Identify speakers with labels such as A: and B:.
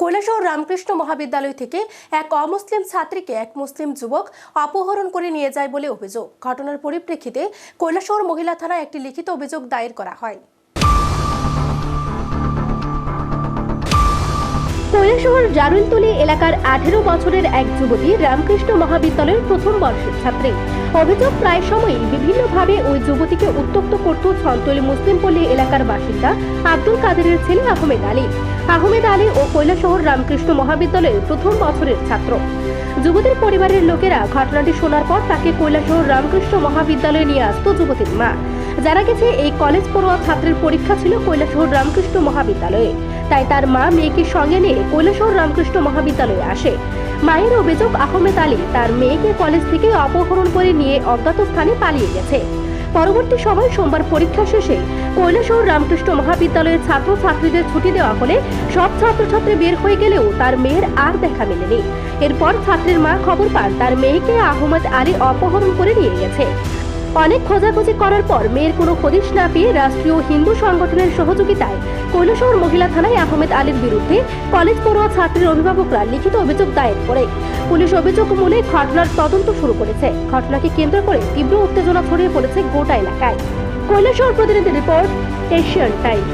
A: কৈলাসহর রামকৃষ্ণ মহাবিদ্যালয় থেকে এক অমুসলিম ছাত্রীকে এক মুসলিম যুবক অপহরণ করে নিয়ে যায় বলে অভিযোগ। ঘটনার পরিপ্রেক্ষিতে কৈলাসহর মহিলা থানায় একটি লিখিত অভিযোগ দায়ের করা হয়। কৈলাসহর জারুলতলি এলাকার আঠেরো বছরের এক যুবতী রামকৃষ্ণ মহাবিদ্যালয়ের প্রথম বর্ষের ছাত্রী। অভিযোগ প্রায় সময়ই বিভিন্নভাবে ওই যুবতীকে উত্তক্ত করত ছন্তলি মুসলিমপল্লী এলাকার বাসিন্দা আব্দুল কাদেরের ছেলে আহমেদ আলী। আহমেদ আলী ও কৈলাসহর রামকৃষ্ণ মহাবিদ্যালয়ের প্রথম বছরের ছাত্র। যুবতীর পরিবারের লোকেরা ঘটনাটি শোনার পর তাকে কৈলাসহর রামকৃষ্ণ মহাবিদ্যালয়ে নিয়ে আসতো যুবতীর মা। জানা গেছে, এই কলেজ পড়ুয়া ছাত্রের পরীক্ষা ছিল কৈলাসহর রামকৃষ্ণ মহাবিদ্যালয়ে। তাই তার মা মেয়েকে সঙ্গে নিয়ে কৈলাসহর রামকৃষ্ণ মহাবিদ্যালয়ে আসে। মায়ের অভিযোগ, আহমেদ আলী তার মেয়েকে কলেজ থেকে অপহরণ করে নিয়ে অজ্ঞাত স্থানে পালিয়ে গেছে। পরবর্তী সময় সোমবার পরীক্ষা শেষে কৈলাসহর রামকৃষ্ণ মহাবিদ্যালয়ের ছাত্র ছাত্রীদের ছুটি দেওয়া হলে সব ছাত্রছাত্রী বের হয়ে গেলেও তার মেয়ের আর দেখা মেলেনি। এরপর ছাত্রের মা খবর পান, তার মেয়েকে আহমেদ আলী অপহরণ করে নিয়ে গেছে। অনেক খোঁজাখুঁজি করার পর মেয়ের কোনো হদিশ না পেয়ে রাষ্ট্রীয় হিন্দু সংগঠনের সহযোগিতায় কৈলাসহর মহিলা থানায় আহমেদ আলীর বিরুদ্ধে কলেজ পড়ুয়া ছাত্রীর অভিভাবকরা লিখিত অভিযোগ দায়ের করে। পুলিশ অভিযোগ মূলে ঘটনার তদন্ত শুরু করেছে। ঘটনাকে কেন্দ্র করে তীব্র উত্তেজনা ছড়িয়ে পড়েছে গোটা এলাকায়। কৈলাসহর প্রতিনিধি রিপোর্ট, এশিয়ান টাইম।